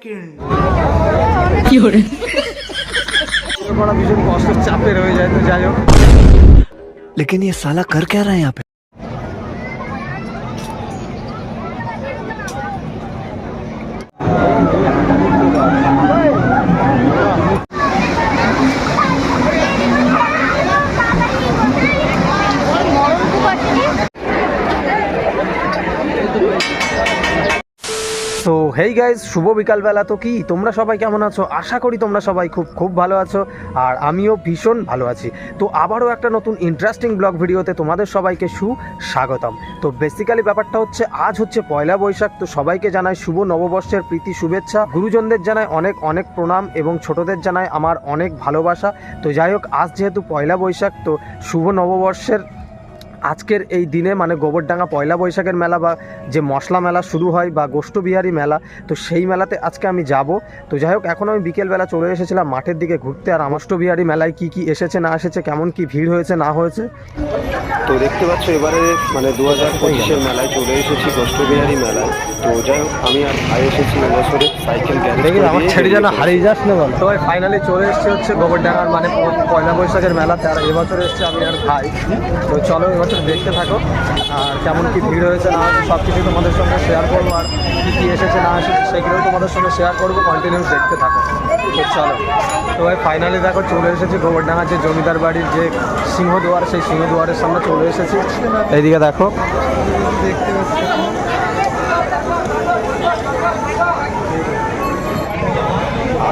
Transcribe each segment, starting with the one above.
Second করা ভীষণ কষ্ট চাপের হয়ে যায় তো যাই হোক लेकिन ये साला कर क्या रहा है यहाँ पे হেই গাইজ শুভ বিকালবেলা তো কি? তোমরা সবাই কেমন আছো? আশা করি তোমরা সবাই খুব খুব ভালো আছো আর আমিও ভীষণ ভালো আছি। তো আবারও একটা নতুন ইন্টারেস্টিং ব্লগ ভিডিওতে তোমাদের সবাইকে সুস্বাগতম। তো বেসিক্যালি ব্যাপারটা হচ্ছে, আজ হচ্ছে পয়লা বৈশাখ, তো সবাইকে জানাই শুভ নববর্ষের প্রীতি শুভেচ্ছা। গুরুজনদের জানাই অনেক অনেক প্রণাম এবং ছোটদের জানাই আমার অনেক ভালোবাসা। তো যাই হোক, আজ যেহেতু পয়লা বৈশাখ, তো শুভ নববর্ষের আজকের এই দিনে মানে গোবরডাঙ্গা পয়লা বৈশাখের মেলা বা যে মশলা মেলা শুরু হয় বা গোষ্ঠবিহারী মেলা তো সেই মেলাতে আজকে আমি যাব। তো যাই হোক এখন আমি বিকেলবেলা চলে এসেছিলাম মাঠের দিকে ঘুরতে। আর অষ্টবিহারী মেলায় কি কি এসেছে না এসেছে কেমন কি ভিড় হয়েছে না হয়েছে? তো দেখতে পাচ্ছ এবারে মানে দু হাজার পঁচিশের মেলায় চলে এসেছি গোষ্ঠবিহারী মেলায়। তো যাই হোক আমি আর ভাই এসেছি এবছরে সাইকেল গ্যারেজ দেখি আমার ছেড়ে যেন হারিয়ে যাস না বল। তো ফাইনালি চলে এসছে হচ্ছে গোবরডাঙ্গার মানে পয়লা বৈশাখের মেলাতে। আর এবছর এসছে আমি আর ভাই। তো চলো এবছর দেখতে থাকো। আর কেমন কি ভিড় হয়েছে না হয়েছে সব কিছু তোমাদের সঙ্গে শেয়ার করব। আর কী কী এসেছে না এসেছে সেগুলো তোমাদের সঙ্গে শেয়ার করব। কন্টিনিউ দেখতে থাকো। তো চলো। তো ভাই ফাইনালি দেখো, চলে এসেছি গোবরডাঙ্গা যে জমিদার বাড়ির যে সিংহদুয়ার, সেই সিংহদুয়ারের সামনে চলে এসেছি। এইদিকে দেখো। দেখতে পাচ্ছি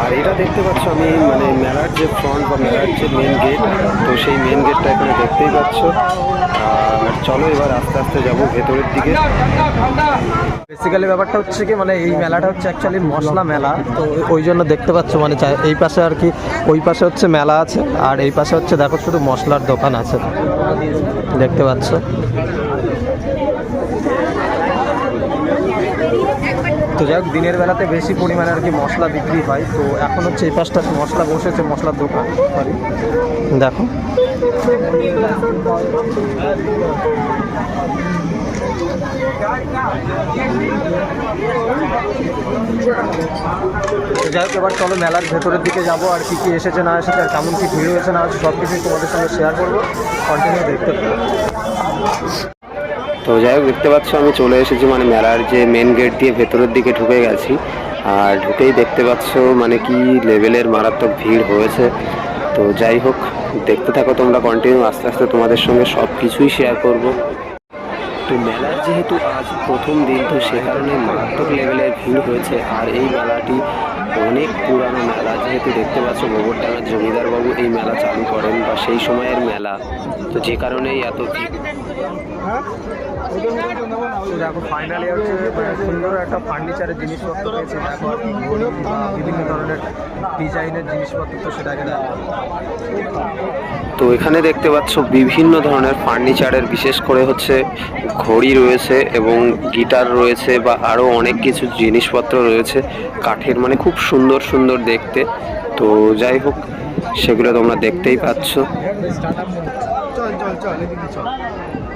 আর এটা দেখতে পাচ্ছ আমি মানে মেলার যে ফ্রন্ট বা মেলার যে মেন গেট তো সেই মেন গেটটা এখানে দেখতেই পাচ্ছ। আর চলো এবার আস্তে আস্তে যাব ভেতরের দিকে। বেসিক্যালি ব্যাপারটা হচ্ছে কি মানে এই মেলাটা হচ্ছে অ্যাকচুয়ালি মশলা মেলা, তো ওই জন্য দেখতে পাচ্ছ মানে এই পাশে আর কি, ওই পাশে হচ্ছে মেলা আছে, আর এই পাশে হচ্ছে দেখো শুধু মশলার দোকান আছে, দেখতে পাচ্ছ। তো যাই হোক, দিনের বেলাতে বেশি পরিমাণে আর কি মশলা বিক্রি হয়। তো এখন হচ্ছে এই পাশটা মশলা বসেছে, মশলার দোকান। দেখো। যাই হোক, এবার চলো মেলার ভেতরের দিকে যাব, আর কি কি এসেছে, না এসেছে, আর কেমন কি ভিড় হয়েছে, না হয়েছে সব কিছুই তোমাদের সঙ্গে শেয়ার করব। কন্টিনিউ দেখতে। তো যাই হোক, দেখতে পাচ্ছ, আমি চলে এসেছি মানে মেলার যে মেন গেট দিয়ে ভেতরের দিকে ঢুকে গেছি। আর ঢুকেই দেখতে পাচ্ছ মানে কি লেভেলের মারাত্মক ভিড় হয়েছে। তো যাই হোক, দেখতে থাকো তোমরা কন্টিনিউ আস্তে আস্তে তোমাদের সঙ্গে সব কিছুই শেয়ার করব। তো মেলার যেহেতু আজ প্রথম দিন, তো সে কারণে মারাত্মক লেভেলের ভিড় হয়েছে। আর এই মেলাটি অনেক পুরানো মেলা। যেহেতু দেখতে পাচ্ছ, গোবরডাঙ্গার জমিদারবাবু এই মেলা চালু করেন বা সেই সময়ের মেলা। তো যে কারণেই এত ভিড়। তো দেখো ফাইনালি হচ্ছে মানে সুন্দর একটা ফার্নিচারের জিনিসপত্র পেয়েছি। দেখো আর কি বিভিন্ন ধরনের ডিজাইনের জিনিসপত্র তো সেটাকে তো এখানে দেখতে পাচ্ছ বিভিন্ন ধরনের ফার্নিচারের বিশেষ করে হচ্ছে ঘড়ি রয়েছে এবং গিটার রয়েছে বা আরও অনেক কিছু জিনিসপত্র রয়েছে কাঠের মানে খুব সুন্দর সুন্দর দেখতে। তো যাই হোক সেগুলো তোমরা দেখতেই পাচ্ছ। চল চল চল এদিকে চল। আবার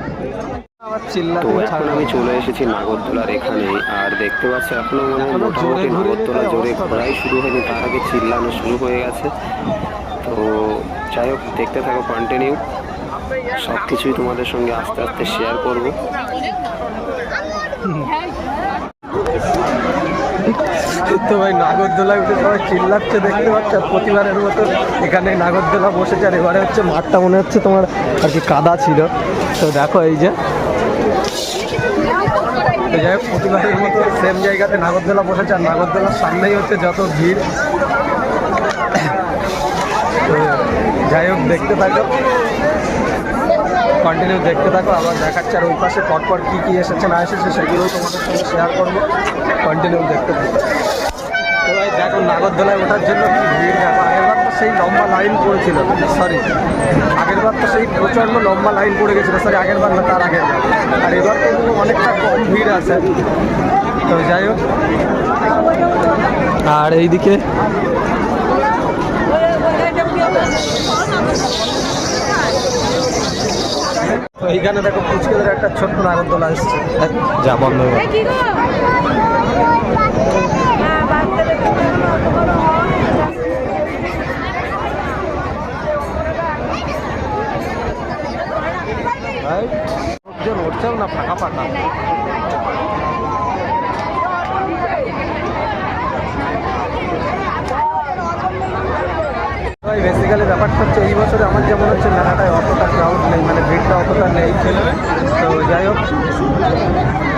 তো এখন আমি চলে এসেছি নাগরদোলার এখানে। আর দেখতে পাচ্ছি, এখনও মানে মোটামুটি নাগরদোলা জোরে ঘোরাই শুরু হয়নি, তার আগে চিল্লানো শুরু হয়ে গেছে। তো যাই হোক, দেখতে থাকো কন্টিনিউ সব কিছুই তোমাদের সঙ্গে আস্তে আস্তে শেয়ার করব। তো ভাই নাগরদোলা উঠে সবাই চিল্লাচ্ছে, দেখতে পাচ্ছ, প্রতিবারের মতো এখানে নাগরদোলা বসেছে, আর এবারে হচ্ছে মাঠটা মনে হচ্ছে তোমার আর কি কাদা ছিল। তো দেখো এই যে তো যাই হোক প্রতিবারের মতো সেম জায়গাতে নাগরদোলা বসেছে, আর নাগরদোলার সামনেই হচ্ছে যত ভিড়। তো যাই হোক, দেখতে থাকো। কন্টিনিউ দেখতে থাকো, আবার দেখাচ্ছে আর ওই পাশে পরপর কী কী এসেছে, না এসেছে, সেগুলোও তোমাদের সঙ্গে শেয়ার করব। কন্টিনিউ দেখতে থাকো। তো ভাই, দেখো, নাগরদোলায় ওঠার জন্য কি ভিড় তো সেই লম্বা লাইন পড়েছিল। সরি আগেরবার তো সেই প্রচণ্ড লম্বা লাইন পড়ে গেছিল। সরি আগেরবার না তার আগের আর এবার তো কিন্তু অনেকটা কম ভিড় আছে। তো যাই হোক। আর এইদিকে? তো এইখানে দেখো পুচকেদের একটা ছোট্ট নাগরদোলা এসছে। যা বন্ধ কি হ্যাঁ বাচ্চাদের টাকা ভাই বেসিক্যালি ব্যাপারটা হচ্ছে এই বছরে আমার যেমন হচ্ছে মেলাটায় অতটা ক্রাউড নেই মানে ভিড়টা অতটা নেই। তো যাই হোক,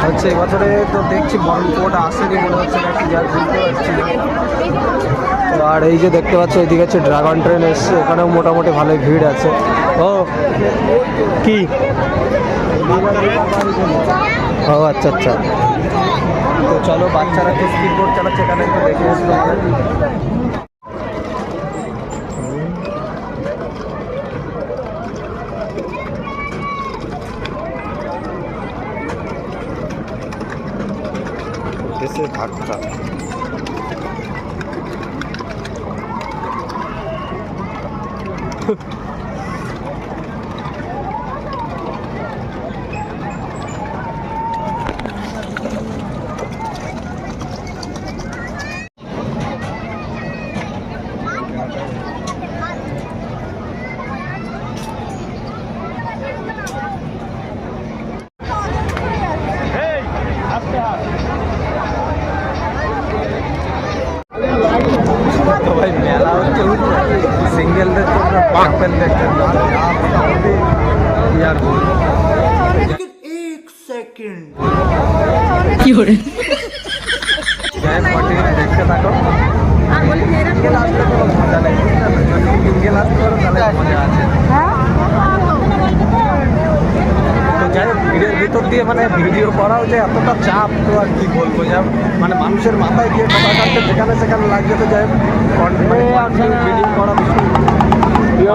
হচ্ছে এই বছরে তো দেখছি কোটা আসেনি মনে হচ্ছে নাকি, যা বুঝতে পারছি তো আর এই যে দেখতে পাচ্ছ, এদিকে হচ্ছে ড্রাগন ট্রেন এসছে, এখানেও মোটামুটি ভালোই ভিড় আছে। ও, কি? ও আচ্ছা আচ্ছা। তো চলো, বাচ্চারা তো স্পিড বোট চালাচ্ছে, এখানে একটু দেখে আসব দেশের ঘাটটা তো ভাই মেলা হচ্ছে সিঙ্গেলদের জন্য কাপেলদের জন্য আর যা মোটামুটি কি আর বলব যাই হোক, continue দেখতে আসলে কোনো মজা নেই আসতে পারো মজা আছে যাই হোক ভিড়ের ভিতর দিয়ে মানে ভিডিও করাও যে এতটা চাপ তো আর কি বলব যা মানে মানুষের মাথায় গিয়ে কথা কাটতে যেখানে সেখানে লাগছে তো যাই হোক করা? ভিডিও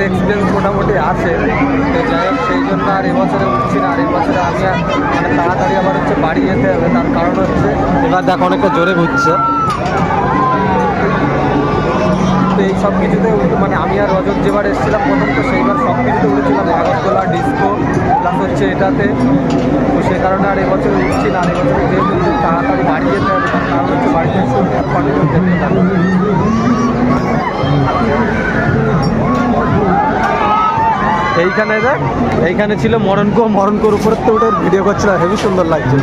ওটার এক্সপিরিয়েন্স মোটামুটি আছে। তো যাই হোক সেই জন্য আর এবছরে উঠছি না। আর এবছরে আমি আর মানে তাড়াতাড়ি আবার হচ্ছে বাড়ি যেতে হবে। তার কারণ হচ্ছে এবার দেখো অনেকটা জোরে ঘুরছে। তো এই সব কিছুতে মানে আমি আর রজত যেবার এসেছিলাম প্রথম তো সেইবার সব কিছুতে উঠেছিলাম। নাগরদোলা ডিস্কো প্লাস হচ্ছে এটাতে। তো সে কারণে আর এবছর উঠছি না। আর এবছর যেহেতু তাড়াতাড়ি বাড়ি যেতে হবে তার কারণ হচ্ছে বাড়িতে কন্টিনিউ যেতে এইখানে দেখ এইখানে ছিল মরণকো মরণকোর উপরে তো ওটা ভিডিও করছিল। হেভি সুন্দর লাগছে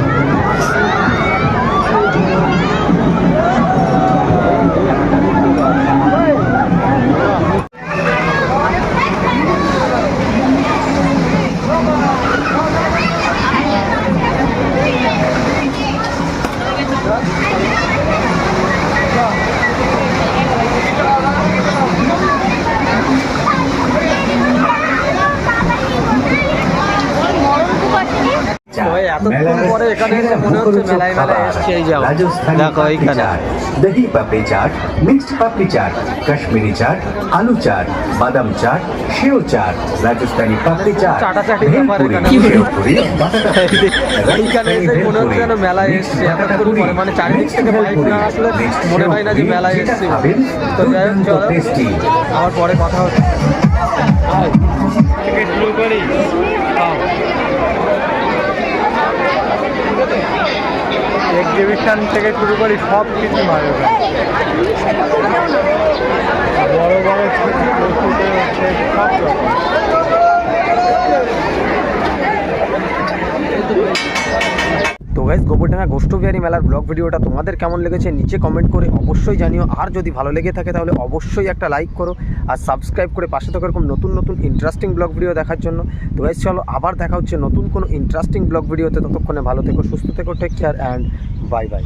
ওই এতক্ষণ পরে এখানে পাপড়ি চাট মিক্সড পাপড়ি চাট কাশ্মীরি চাট আলু চাট বাদাম চাট সেও চাট রাজস্থানি পাপড়ি চাট চাটাচাটি ব্যাপার আমার পরে কথা হচ্ছে। এক্সিবিশন থেকে শুরু করি সব কিছু ভালো বড় বড় সব রকম তো গাইজ গোবরডাঙ্গা গোষ্ঠবিহারী মেলার ব্লগ ভিডিওটা তোমাদের কেমন লেগেছে নিচে কমেন্ট করে অবশ্যই জানিও। আর যদি ভালো লেগে থাকে তাহলে অবশ্যই একটা লাইক করো আর সাবস্ক্রাইব করে পাশে থাকা এরকম নতুন নতুন ইন্টারেস্টিং ব্লগ ভিডিও দেখার জন্য। তো গাইজ চলো আবার দেখা হচ্ছে নতুন কোনো ইন্টারেস্টিং ব্লগ ভিডিওতে ততক্ষণে ভালো থেকো, সুস্থ থেকো take care and bye bye